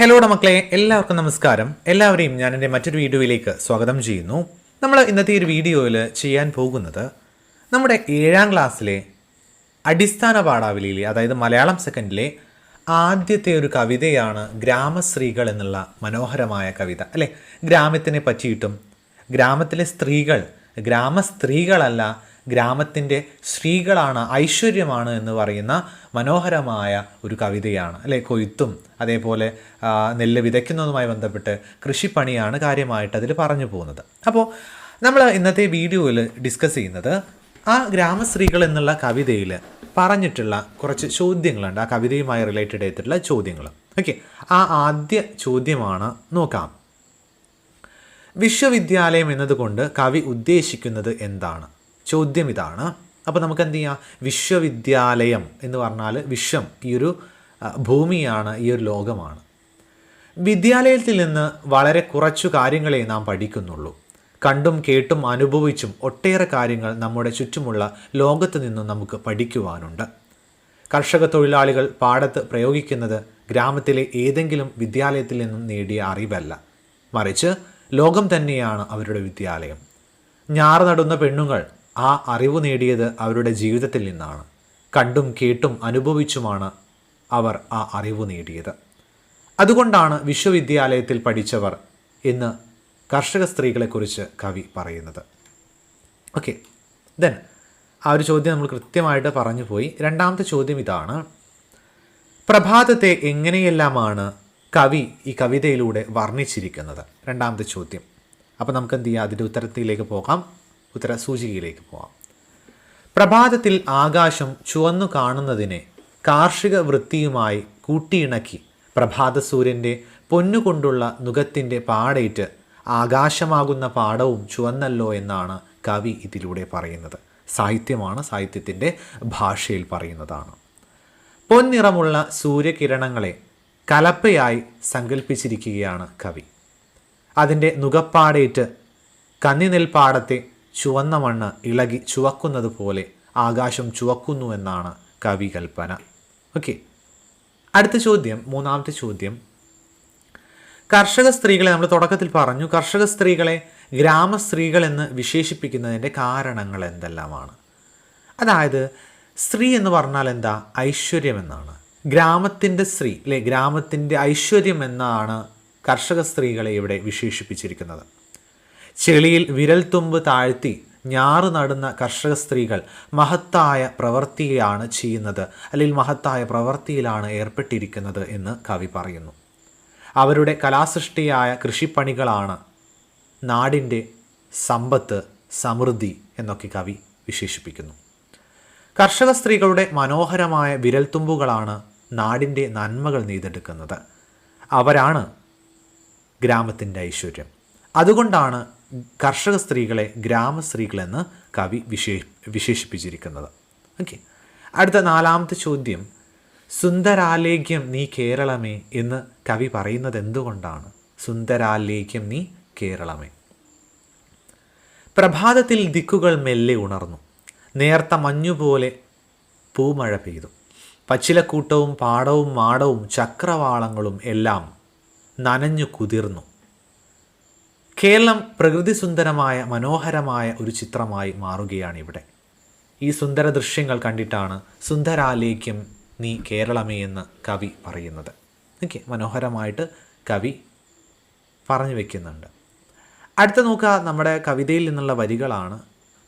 Hello മക്കളെ എല്ലാവർക്കും നമസ്കാരം. എല്ലാവരെയും ഞാൻ എന്റെ മറ്റൊരു വീഡിയോയിലേക്ക് സ്വാഗതം ചെയ്യുന്നു. നമ്മൾ ഇന്നത്തെ ഒരു വീഡിയോയിൽ ചെയ്യാൻ പോകുന്നത് നമ്മുടെ ഏഴാം ക്ലാസ്സിലെ അടിസ്ഥാന പാഠാവലിയിലെ അതായത് മലയാളം സെക്കൻഡിലെ ആദ്യത്തെ ഒരു കവിതയാണ് ഗ്രാമസ്ത്രീകൾ എന്നുള്ള മനോഹരമായ കവിത. അല്ലേ? ഗ്രാമത്തിനെ പറ്റിയിട്ടും ഗ്രാമത്തിലെ സ്ത്രീകൾ ഗ്രാമസ്ത്രീകളല്ല ഗ്രാമത്തിന്റെ സ്ത്രീകളാണ് ഐശ്വര്യമാണ് എന്ന് പറയുന്ന മനോഹരമായ ഒരു കവിതയാണ്. അല്ലെ? കൊയ്ത്തും അതേപോലെ നെല്ല് വിതയ്ക്കുന്നതുമായി ബന്ധപ്പെട്ട് കൃഷിപ്പണിയാണ് കാര്യമായിട്ട് അതിൽ പറഞ്ഞു പോകുന്നത്. അപ്പോൾ നമ്മൾ ഇന്നത്തെ വീഡിയോയിൽ ഡിസ്കസ് ചെയ്യുന്നത് ആ ഗ്രാമസ്ത്രീകൾ എന്നുള്ള കവിതയിൽ പറഞ്ഞിട്ടുള്ള കുറച്ച് ചോദ്യങ്ങളുണ്ട്. ആ കവിതയുമായി റിലേറ്റഡ് ആയിട്ടുള്ള ചോദ്യങ്ങൾ. ഓക്കെ? ആ ആദ്യ ചോദ്യമാണ് നോക്കാം. വിശ്വവിദ്യാലയം എന്നതുകൊണ്ട് കവി ഉദ്ദേശിക്കുന്നത് എന്താണ്? ചോദ്യം ഇതാണ് അപ്പോൾ നമുക്ക് എന്ത് ചെയ്യാം വിശ്വവിദ്യാലയം എന്ന് പറഞ്ഞാൽ വിശ്വം ഈ ഒരു ഭൂമിയാണ് ഈ ഒരു ലോകമാണ്. വിദ്യാലയത്തിൽ നിന്ന് വളരെ കുറച്ചു കാര്യങ്ങളെ നാം പഠിക്കുന്നുള്ളൂ. കണ്ടും കേട്ടും അനുഭവിച്ചും ഒട്ടേറെ കാര്യങ്ങൾ നമ്മുടെ ചുറ്റുമുള്ള ലോകത്ത് നിന്നും നമുക്ക് പഠിക്കുവാനുണ്ട്. കർഷക തൊഴിലാളികൾ പാടത്ത് പ്രയോഗിക്കുന്നത് ഗ്രാമത്തിലെ ഏതെങ്കിലും വിദ്യാലയത്തിൽ നിന്നും നേടിയ അറിവല്ല. മറിച്ച് ലോകം തന്നെയാണ് അവരുടെ വിദ്യാലയം. ഞാറ് നടുന്ന പെണ്ണുങ്ങൾ ആ അറിവ് നേടിയത് അവരുടെ ജീവിതത്തിൽ നിന്നാണ്. കണ്ടും കേട്ടും അനുഭവിച്ചുമാണ് അവർ ആ അറിവ് നേടിയത്. അതുകൊണ്ടാണ് വിശ്വവിദ്യാലയത്തിൽ പഠിച്ചവർ എന്ന് കർഷക സ്ത്രീകളെക്കുറിച്ച് കവി പറയുന്നത്. ഓക്കെ ദെൻ ആ ഒരു ചോദ്യം നമ്മൾ കൃത്യമായിട്ട് പറഞ്ഞു പോയി. രണ്ടാമത്തെ ചോദ്യം ഇതാണ്. പ്രഭാതത്തെ എങ്ങനെയെല്ലാമാണ് കവി ഈ കവിതയിലൂടെ വർണിച്ചിരിക്കുന്നത്? രണ്ടാമത്തെ ചോദ്യം. അപ്പോൾ നമുക്ക് എന്ത് ചെയ്യാം? അതിന്റെ ഉത്തരത്തിലേക്ക് പോകാം. ഉത്തര സൂചികയിലേക്ക് പോകാം പ്രഭാതത്തിൽ ആകാശം ചുവന്നു കാണുന്നതിനെ കാർഷിക വൃത്തിയുമായി കൂട്ടിയിണക്കി പ്രഭാത സൂര്യന്റെ പൊന്നുകൊണ്ടുള്ള നുഖത്തിന്റെ പാടേറ്റ് ആകാശമാകുന്ന പാടവും ചുവന്നല്ലോ എന്നാണ് കവി ഇതിലൂടെ പറയുന്നത്. സാഹിത്യമാണ് സാഹിത്യത്തിന്റെ ഭാഷയിൽ പറയുന്നതാണ്. പൊന്നിറമുള്ള സൂര്യകിരണങ്ങളെ കലപ്പയായി സങ്കല്പിച്ചിരിക്കുകയാണ് കവി. അതിന്റെ നുകപ്പാടേറ്റ് കന്നിനെൽപ്പാടത്തെ ചുവന്ന മണ്ണ് ഇളകി ചുവക്കുന്നത് പോലെ ആകാശം ചുവക്കുന്നു എന്നാണ് കവി കൽപ്പന. ഓക്കെ അടുത്ത ചോദ്യം മൂന്നാമത്തെ ചോദ്യം. കർഷക സ്ത്രീകളെ നമ്മൾ തുടക്കത്തിൽ പറഞ്ഞു കർഷക സ്ത്രീകളെ ഗ്രാമ സ്ത്രീകൾ എന്ന് വിശേഷിപ്പിക്കുന്നതിന്റെ കാരണങ്ങൾ എന്തെല്ലാമാണ്? അതായത് സ്ത്രീ എന്ന് പറഞ്ഞാൽ എന്താ? ഐശ്വര്യം എന്നാണ്. ഗ്രാമത്തിന്റെ സ്ത്രീ അല്ലെ ഗ്രാമത്തിന്റെ ഐശ്വര്യം എന്നാണ് കർഷക സ്ത്രീകളെ ഇവിടെ വിശേഷിപ്പിച്ചിരിക്കുന്നത്. ചെളിയിൽ വിരൽത്തുമ്പ് താഴ്ത്തി ഞാറ് നടുന്ന കർഷക സ്ത്രീകൾ മഹത്തായ പ്രവൃത്തിയാണ് ചെയ്യുന്നത് അല്ലെങ്കിൽ മഹത്തായ പ്രവൃത്തിയിലാണ് ഏർപ്പെട്ടിരിക്കുന്നത് എന്ന് കവി പറയുന്നു. അവരുടെ കലാസൃഷ്ടിയായ കൃഷിപ്പണികളാണ് നാടിന്റെ സമ്പത്ത് സമൃദ്ധി എന്നൊക്കെ കവി വിശേഷിപ്പിക്കുന്നു. കർഷക സ്ത്രീകളുടെ മനോഹരമായ വിരൽത്തുമ്പുകളാണ് നാടിന്റെ നന്മകൾ നെയ്തെടുക്കുന്നത്. അവരാണ് ഗ്രാമത്തിന്റെ ഐശ്വര്യം. അതുകൊണ്ടാണ് കർഷക സ്ത്രീകളെ ഗ്രാമസ്ത്രീകളെന്ന് കവി വിശേ വിശേഷിപ്പിച്ചിരിക്കുന്നത്. ഓക്കെ അടുത്ത നാലാമത്തെ ചോദ്യം. സുന്ദരാലേഖ്യം നീ കേരളമേ എന്ന് കവി പറയുന്നത് എന്തുകൊണ്ടാണ്? സുന്ദരാലേഖ്യം നീ കേരളമേ പ്രഭാതത്തിൽ ദിക്കുകൾ മെല്ലെ ഉണർന്നു. നേർത്ത മഞ്ഞുപോലെ പൂമഴ പെയ്തു. പച്ചിലക്കൂട്ടവും പാടവും മാടവും ചക്രവാളങ്ങളും എല്ലാം നനഞ്ഞു കുതിർന്നു. കേരളം പ്രകൃതി സുന്ദരമായ മനോഹരമായ ഒരു ചിത്രമായി മാറുകയാണ് ഇവിടെ ഈ സുന്ദര ദൃശ്യങ്ങൾ കണ്ടിട്ടാണ് സുന്ദരാലേഖ്യം നീ കേരളമേ എന്ന് കവി പറയുന്നത്. ഓക്കെ മനോഹരമായിട്ട് കവി പറഞ്ഞു വെക്കുന്നുണ്ട്. അടുത്ത നോക്കുക നമ്മുടെ കവിതയിൽ നിന്നുള്ള വരികളാണ്.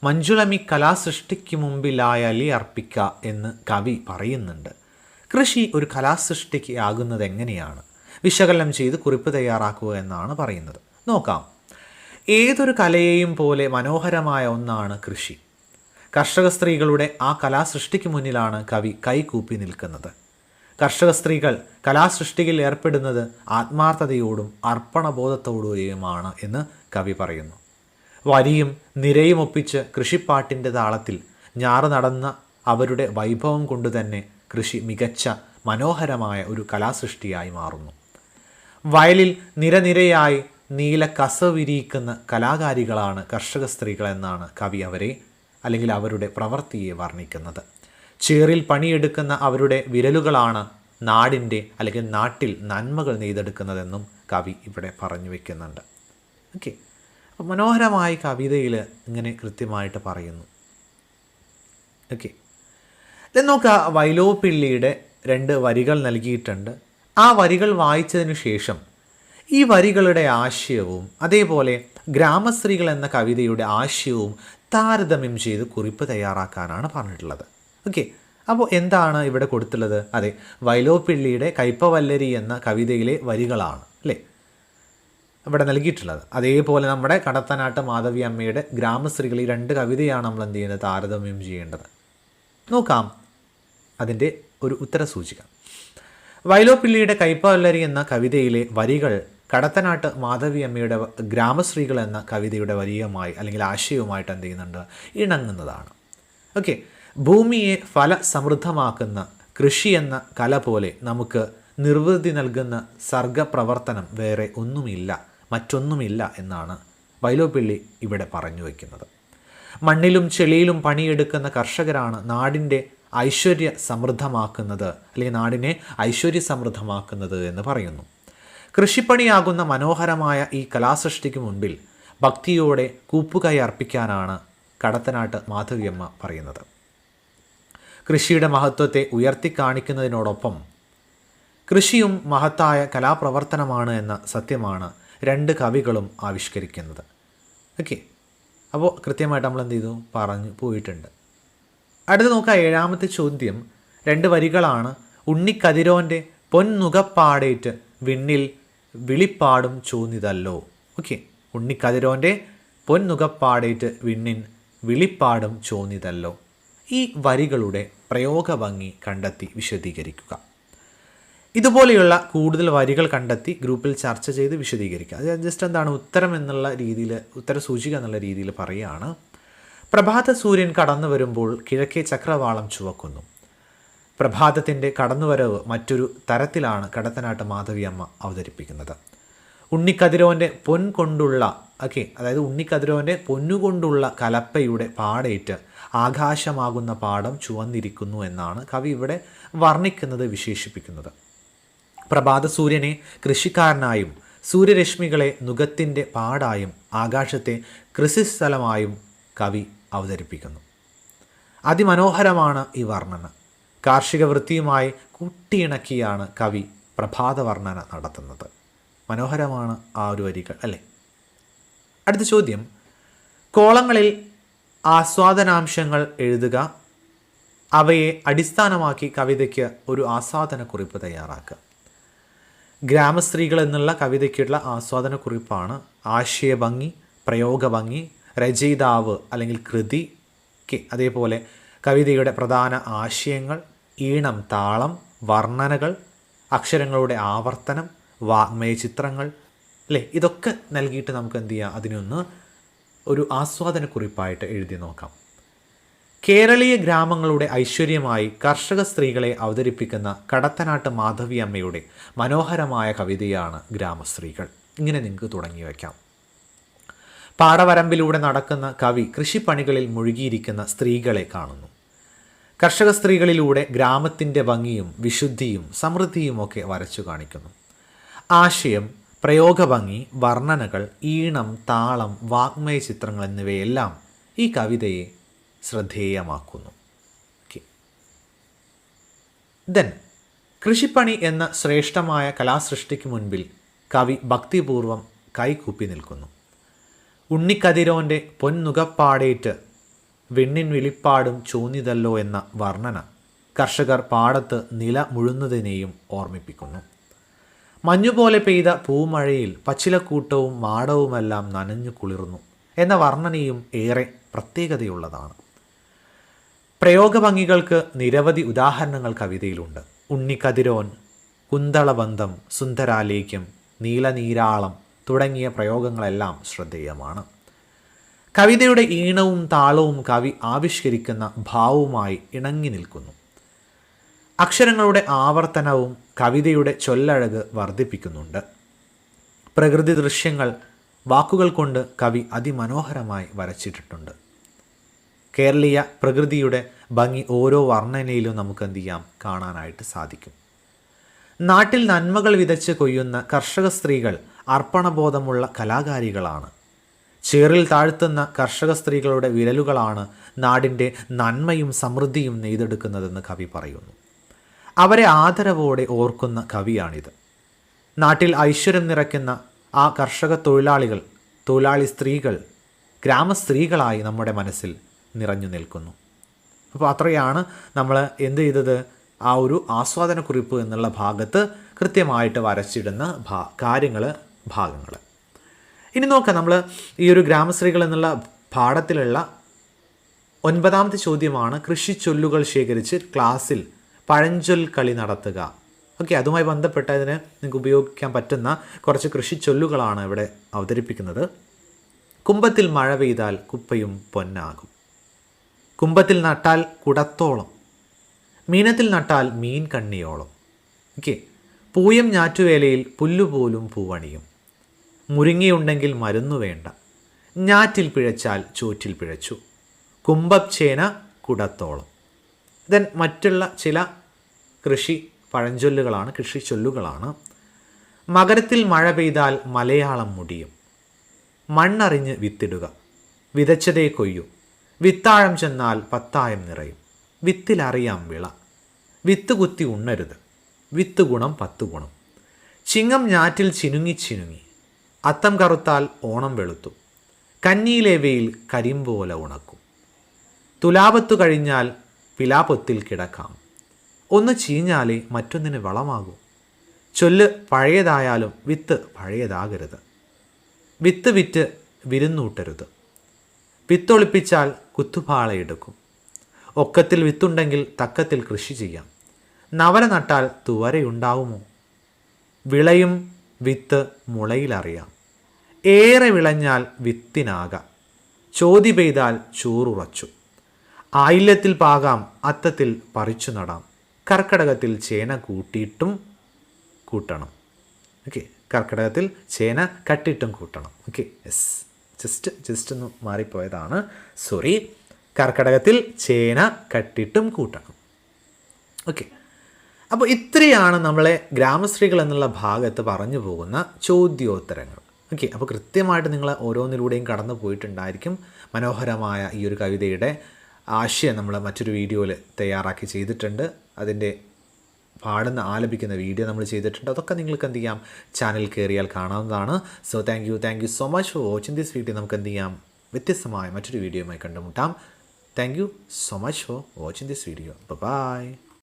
മഞ്ജുളമി കലാസൃഷ്ടിക്ക് മുമ്പിലായലി അർപ്പിക്ക എന്ന് കവി പറയുന്നുണ്ട്. കൃഷി ഒരു കലാസൃഷ്ടിക്ക് ആകുന്നത് എങ്ങനെയാണ് വിശകലനം ചെയ്ത് കുറിപ്പ് തയ്യാറാക്കുക എന്നാണ് പറയുന്നത്. നോക്കാം. ഏതൊരു കലയെയും പോലെ മനോഹരമായ ഒന്നാണ് കൃഷി. കർഷക സ്ത്രീകളുടെ ആ കലാസൃഷ്ടിക്ക് മുന്നിലാണ് കവി കൈകൂപ്പി നിൽക്കുന്നത്. കർഷക സ്ത്രീകൾ കലാസൃഷ്ടിയിൽ ഏർപ്പെടുന്നത് ആത്മാർത്ഥതയോടും അർപ്പണബോധത്തോടുകയുമാണ് എന്ന് കവി പറയുന്നു. വരിയും നിരയും ഒപ്പിച്ച് കൃഷിപ്പാട്ടിന്റെ താളത്തിൽ ഞാറ് നടന്ന അവരുടെ വൈഭവം കൊണ്ട് തന്നെ കൃഷി മികച്ച മനോഹരമായ ഒരു കലാസൃഷ്ടിയായി മാറുന്നു. വയലിൽ നിരനിരയായി നീല കസ വിരിയിക്കുന്ന കലാകാരികളാണ് കർഷക സ്ത്രീകൾ എന്നാണ് കവി അവരെ അല്ലെങ്കിൽ അവരുടെ പ്രവൃത്തിയെ വർണിക്കുന്നത്. ചേറിൽ പണിയെടുക്കുന്ന അവരുടെ വിരലുകളാണ് നാടിന്റെ അല്ലെങ്കിൽ നാട്ടിൽ നന്മകൾ നെയ്തെടുക്കുന്നതെന്നും കവി ഇവിടെ പറഞ്ഞു വയ്ക്കുന്നുണ്ട് ഓക്കെ. അപ്പോൾ മനോഹരമായി കവിതയിൽ ഇങ്ങനെ കൃത്യമായിട്ട് പറയുന്നു. ഓക്കെ. നോക്കുക വൈലോപ്പിള്ളിയുടെ രണ്ട് വരികൾ നൽകിയിട്ടുണ്ട്. ആ വരികൾ വായിച്ചതിന് ശേഷം ഈ വരികളുടെ ആശയവും അതേപോലെ ഗ്രാമസ്ത്രീകൾ എന്ന കവിതയുടെ ആശയവും താരതമ്യം ചെയ്ത് കുറിപ്പ് തയ്യാറാക്കാനാണ് പറഞ്ഞിട്ടുള്ളത്. ഓക്കെ അപ്പോൾ എന്താണ് ഇവിടെ കൊടുത്തുള്ളത് അതെ വൈലോപ്പിള്ളിയുടെ കൈപ്പവല്ലരി എന്ന കവിതയിലെ വരികളാണ് അല്ലേ? ഇവിടെ നൽകിയിട്ടുള്ളത്. അതേപോലെ നമ്മുടെ കടത്തനാട്ട് മാധവി അമ്മയുടെ ഗ്രാമസ്ത്രീകൾ ഈ രണ്ട് കവിതയാണ് നമ്മൾ എന്ത് ചെയ്യുന്നത്? താരതമ്യം ചെയ്യേണ്ടത്. നോക്കാം. അതിന്റെ ഒരു ഉത്തരസൂചിക. വൈലോപ്പിള്ളിയുടെ കൈപ്പവല്ലരി എന്ന കവിതയിലെ വരികൾ കടത്തനാട്ട് മാധവി അമ്മയുടെ ഗ്രാമശ്രീകൾ എന്ന കവിതയുടെ വരിയുമായി അല്ലെങ്കിൽ ആശയവുമായിട്ട് എന്ത് ചെയ്യുന്നുണ്ട്? ഇണങ്ങുന്നതാണ്. ഓക്കെ ഭൂമിയെ ഫലസമൃദ്ധമാക്കുന്ന കൃഷി എന്ന കല പോലെ നമുക്ക് നിർവൃതി നൽകുന്ന സർഗപ്രവർത്തനം വേറെ ഒന്നുമില്ല മറ്റൊന്നുമില്ല എന്നാണ് വൈലോപ്പിള്ളി ഇവിടെ പറഞ്ഞു വയ്ക്കുന്നത് മണ്ണിലും ചെളിയിലും പണിയെടുക്കുന്ന കർഷകരാണ് നാടിന്റെ ഐശ്വര്യ സമൃദ്ധമാക്കുന്നത് അല്ലെങ്കിൽ നാടിനെ ഐശ്വര്യ സമൃദ്ധമാക്കുന്നത് എന്ന് പറയുന്നു. കൃഷിപ്പണിയാകുന്ന മനോഹരമായ ഈ കലാസൃഷ്ടിക്ക് മുൻപിൽ ഭക്തിയോടെ കൂപ്പുകൈ അർപ്പിക്കാനാണ് കടത്തനാട്ട് മാധവിയമ്മ പറയുന്നത്. കൃഷിയുടെ മഹത്വത്തെ ഉയർത്തി കാണിക്കുന്നതിനോടൊപ്പം കൃഷിയും മഹത്തായ കലാപ്രവർത്തനമാണ് എന്ന സത്യമാണ് രണ്ട് കവികളും ആവിഷ്കരിക്കുന്നത്. ഓക്കെ. അപ്പോൾ കൃത്യമായിട്ട് നമ്മൾ എന്ത് ചെയ്തു? പറഞ്ഞു പോയിട്ടുണ്ട്. അടുത്ത് നോക്കുക ഏഴാമത്തെ ചോദ്യം. രണ്ട് വരികളാണ്. ഉണ്ണിക്കതിരോന്റെ പൊൻനുകപ്പാടേറ്റ് വിണ്ണിൽ വിളിപ്പാടും ചൂന്നിതല്ലോ ഓക്കെ. ഉണ്ണിക്കതിരോന്റെ പൊന്നുകപ്പാടേറ്റ് വിണ്ണിൻ വിളിപ്പാടും ചോന്നിതല്ലോ ഈ വരികളുടെ പ്രയോഗഭംഗി കണ്ടെത്തി വിശദീകരിക്കുക. ഇതുപോലെയുള്ള കൂടുതൽ വരികൾ കണ്ടെത്തി ഗ്രൂപ്പിൽ ചർച്ച ചെയ്ത് വിശദീകരിക്കുക. അത് ജസ്റ്റ് എന്താണ് ഉത്തരം എന്നുള്ള രീതിയിൽ ഉത്തര സൂചിക എന്നുള്ള രീതിയിൽ പറയുകയാണ്. പ്രഭാത സൂര്യൻ കടന്നു വരുമ്പോൾ കിഴക്കേ ചക്രവാളം ചുവക്കുന്നു. പ്രഭാതത്തിന്റെ കടന്നുവരവ് മറ്റൊരു തരത്തിലാണ് കടത്തനാട്ട് മാധവിയമ്മ അവതരിപ്പിക്കുന്നത്. ഉണ്ണിക്കതിരോന്റെ പൊൻ കൊണ്ടുള്ള ഓക്കെ അതായത് ഉണ്ണിക്കതിരോന്റെ പൊന്നുകൊണ്ടുള്ള കലപ്പയുടെ പാടേറ്റ് ആകാശമാകുന്ന പാടം ചുവന്നിരിക്കുന്നു എന്നാണ് കവി ഇവിടെ വർണിക്കുന്നത് വിശേഷിപ്പിക്കുന്നത്. പ്രഭാത സൂര്യനെ കൃഷിക്കാരനായും സൂര്യരശ്മികളെ നുഖത്തിന്റെ പാടായും ആകാശത്തെ കൃഷിസ്ഥലമായും കവി അവതരിപ്പിക്കുന്നു. അതിമനോഹരമാണ് ഈ വർണന. കാർഷിക വൃത്തിയുമായി കൂട്ടിയിണക്കിയാണ് കവി പ്രഭാത വർണന നടത്തുന്നത്. മനോഹരമാണ് ആ ഒരു വരികൾ അല്ലേ? അടുത്ത ചോദ്യം. കോളങ്ങളിൽ ആസ്വാദനാംശങ്ങൾ എഴുതുക. അവയെ അടിസ്ഥാനമാക്കി കവിതയ്ക്ക് ഒരു ആസ്വാദനക്കുറിപ്പ് തയ്യാറാക്കുക. ഗ്രാമസ്ത്രീകൾ എന്നുള്ള കവിതയ്ക്കുള്ള ആസ്വാദനക്കുറിപ്പാണ് ആശയഭംഗി പ്രയോഗഭംഗി രചയിതാവ് അല്ലെങ്കിൽ കൃതി അതേപോലെ കവിതയുടെ പ്രധാന ആശയങ്ങൾ ഈണം താളം വർണനകൾ അക്ഷരങ്ങളുടെ ആവർത്തനം വാഗ്മയ ചിത്രങ്ങൾ അല്ലേ? ഇതൊക്കെ നൽകിയിട്ട് നമുക്ക് എന്ത് ചെയ്യാം? അതിനൊന്ന് ഒരു ആസ്വാദനക്കുറിപ്പായിട്ട് എഴുതി നോക്കാം. കേരളീയ ഗ്രാമങ്ങളുടെ ഐശ്വര്യമായി കർഷക സ്ത്രീകളെ അവതരിപ്പിക്കുന്ന കടത്തനാട്ട് മാധവിയമ്മയുടെ മനോഹരമായ കവിതയാണ് ഗ്രാമസ്ത്രീകൾ. ഇങ്ങനെ നിങ്ങൾക്ക് തുടങ്ങി വയ്ക്കാം. പാടവരമ്പിലൂടെ നടക്കുന്ന കവി കൃഷിപ്പണികളിൽ മുഴുകിയിരിക്കുന്ന സ്ത്രീകളെ കാണുന്നു. കർഷക സ്ത്രീകളിലൂടെ ഗ്രാമത്തിന്റെ ഭംഗിയും വിശുദ്ധിയും സമൃദ്ധിയും ഒക്കെ വരച്ചു കാണിക്കുന്നു. ആശയം പ്രയോഗഭംഗി വർണനകൾ ഈണം താളം വാഗ്മയ ചിത്രങ്ങൾ എന്നിവയെല്ലാം ഈ കവിതയെ ശ്രദ്ധേയമാക്കുന്നു. ദെൻ കൃഷിപ്പണി എന്ന ശ്രേഷ്ഠമായ കലാസൃഷ്ടിക്ക് മുൻപിൽ കവി ഭക്തിപൂർവം കൈകൂപ്പി നിൽക്കുന്നു. ഉണ്ണിക്കതിരോന്റെ പൊൻനുകപ്പാടേറ്റ് വെണ്ണിൻ വിളിപ്പാടും ചൂന്നിതല്ലോ എന്ന വർണന കർഷകർ പാടത്ത് നില മുഴുന്നതിനെയും ഓർമ്മിപ്പിക്കുന്നു. മഞ്ഞുപോലെ പെയ്ത പൂമഴയിൽ പച്ചിലക്കൂട്ടവും മാടവുമെല്ലാം നനഞ്ഞു കുളിർന്നു എന്ന വർണനയും ഏറെ പ്രത്യേകതയുള്ളതാണ്. പ്രയോഗഭംഗികൾക്ക് നിരവധി ഉദാഹരണങ്ങൾ കവിതയിലുണ്ട്. ഉണ്ണിക്കതിരോൻ കുന്തളബന്ധം സുന്ദരാലേഖ്യം നീലനീരാളം തുടങ്ങിയ പ്രയോഗങ്ങളെല്ലാം ശ്രദ്ധേയമാണ്. കവിതയുടെ ഈണവും താളവും കവി ആവിഷ്കരിക്കുന്ന ഭാവവുമായി ഇണങ്ങി നിൽക്കുന്നു. അക്ഷരങ്ങളുടെ ആവർത്തനവും കവിതയുടെ ചൊല്ലഴക് വർദ്ധിപ്പിക്കുന്നുണ്ട്. പ്രകൃതി ദൃശ്യങ്ങൾ വാക്കുകൾ കൊണ്ട് കവി അതിമനോഹരമായി വരച്ചിട്ടിട്ടുണ്ട്. കേരളീയ പ്രകൃതിയുടെ ഭംഗി ഓരോ വർണനയിലും നമുക്ക് എന്ത് ചെയ്യാം? കാണാനായിട്ട് സാധിക്കും. നാട്ടിൽ നന്മകൾ വിതച്ച് കൊയ്യുന്ന കർഷക സ്ത്രീകൾ അർപ്പണബോധമുള്ള കലാകാരികളാണ്. ചേറിൽ താഴ്ത്തുന്ന കർഷക സ്ത്രീകളുടെ വിരലുകളാണ് നാടിന്റെ നന്മയും സമൃദ്ധിയും നെയ്തെടുക്കുന്നതെന്ന് കവി പറയുന്നു. അവരെ ആദരവോടെ ഓർക്കുന്ന കവിയാണിത്. നാട്ടിൽ ഐശ്വര്യം നിറയ്ക്കുന്ന ആ കർഷക തൊഴിലാളികൾ തൊഴിലാളി സ്ത്രീകൾ ഗ്രാമസ്ത്രീകളായി നമ്മുടെ മനസ്സിൽ നിറഞ്ഞു നിൽക്കുന്നു. അപ്പോൾ അത്രയാണ് നമ്മൾ എന്ത് ചെയ്തത്? ആ ഒരു ആസ്വാദനക്കുറിപ്പ് എന്നുള്ള ഭാഗത്ത് കൃത്യമായിട്ട് വരച്ചിടുന്ന ഭാ കാര്യങ്ങൾ ഭാഗങ്ങൾ ഇനി നോക്കാം നമ്മൾ ഈ ഒരു ഗ്രാമശ്രീകൾ എന്നുള്ള പാഠത്തിലുള്ള ഒൻപതാമത്തെ ചോദ്യമാണ് കൃഷി ചൊല്ലുകൾ ശേഖരിച്ച് ക്ലാസ്സിൽ പഴഞ്ചൊൽ കളി നടത്തുക. ഓക്കെ അതുമായി ബന്ധപ്പെട്ട ഇതിന് നിങ്ങൾക്ക് ഉപയോഗിക്കാൻ പറ്റുന്ന കുറച്ച് കൃഷി ചൊല്ലുകളാണ് ഇവിടെ അവതരിപ്പിക്കുന്നത്. കുംഭത്തിൽ മഴ പെയ്താൽ കുപ്പയും പൊന്നാകും. കുംഭത്തിൽ നട്ടാൽ കുടത്തോളം. മീനത്തിൽ നട്ടാൽ മീൻ കണ്ണിയോളം. ഓക്കെ പൂയം ഞാറ്റുവേലയിൽ പുല്ലുപോലും പൂവണിയും. മുരിങ്ങയുണ്ടെങ്കിൽ മരുന്നു വേണ്ട. ഞാറ്റിൽ പിഴച്ചാൽ ചൂറ്റിൽ പിഴച്ചു. കുമ്പച്ചേന കുടത്തോളം. ദെൻ മറ്റുള്ള ചില കൃഷി പഴഞ്ചൊല്ലുകളാണ് കൃഷി ചൊല്ലുകളാണ്. മകരത്തിൽ മഴ പെയ്താൽ മലയാളം മുടിയും. മണ്ണറിഞ്ഞ് വിത്തിടുക. വിതച്ചതേ കൊയ്യൂ. വിത്താഴം ചെന്നാൽ പത്തായം നിറയും. വിത്തിലറിയാം വിള. വിത്ത് കുത്തി ഉണ്ണരുത്. വിത്ത് ഗുണം പത്ത് ഗുണം. ചിങ്ങം ഞാറ്റിൽ ചിനുങ്ങി ചിനുങ്ങി. അത്തം കറുത്താൽ ഓണം വെളുത്തു കന്നിയിലെ വെയിൽ കരിമ്പോല ഉണക്കും. തുലാപത്തു കഴിഞ്ഞാൽ പിലാപൊത്തിൽ കിടക്കാം. ഒന്ന് ചീഞ്ഞാലേ മറ്റൊന്നിന് വളമാകൂ. ചൊല്ല് പഴയതായാലും വിത്ത് പഴയതാകരുത്. വിത്ത് വിറ്റ് വിരുന്നൂട്ടരുത്. വിത്തൊളിപ്പിച്ചാൽ കുത്തുപാളയെടുക്കും ഒക്കത്തിൽ വിത്തുണ്ടെങ്കിൽ തക്കത്തിൽ കൃഷി ചെയ്യാം. നവല നട്ടാൽ തുവരയുണ്ടാവുമോ? വിളയും വിത്ത് മുളയിലറിയാം. ഏറെ വിളഞ്ഞാൽ വിത്തിനാകാം. ചോതി പെയ്താൽ ചോറുറച്ചു. ആയില്യത്തിൽ പാകാം അത്തത്തിൽ പറിച്ചു നടാം. കർക്കടകത്തിൽ ചേന കൂട്ടിയിട്ടും കൂട്ടണം. ഓക്കെ കർക്കിടകത്തിൽ ചേന കട്ടിയിട്ടും കൂട്ടണം. Okay yes. ജസ്റ്റ് ജസ്റ്റ് ഒന്ന് മാറിപ്പോയതാണ്. സോറി. കർക്കിടകത്തിൽ ചേന കട്ടിട്ടും കൂട്ടണം. ഓക്കെ. അപ്പോൾ ഇത്രയാണ് നമ്മളെ ഗ്രാമശ്രീകൾ എന്നുള്ള ഭാഗത്ത് പറഞ്ഞു പോകുന്ന ചോദ്യോത്തരങ്ങൾ. ഓക്കെ അപ്പോൾ കൃത്യമായിട്ട് നിങ്ങൾ ഓരോന്നിലൂടെയും കടന്നു പോയിട്ടുണ്ടായിരിക്കും മനോഹരമായ ഈ ഒരു കവിതയുടെ ആശയം നമ്മൾ മറ്റൊരു വീഡിയോയിൽ തയ്യാറാക്കി ചെയ്തിട്ടുണ്ട്. അതിന്റെ പാടുന്ന ആലപിക്കുന്ന വീഡിയോ നമ്മൾ ചെയ്തിട്ടുണ്ട്. അതൊക്കെ നിങ്ങൾക്ക് എന്ത് ചെയ്യാം? ചാനൽ കയറിയാൽ കാണാവുന്നതാണ്. So thank you thank you so much for watching this video നമുക്ക് എന്ത് ചെയ്യാം? വ്യത്യസ്തമായ മറ്റൊരു വീഡിയോയുമായി കണ്ടുമുട്ടാം. Thank you so much for watching this video bye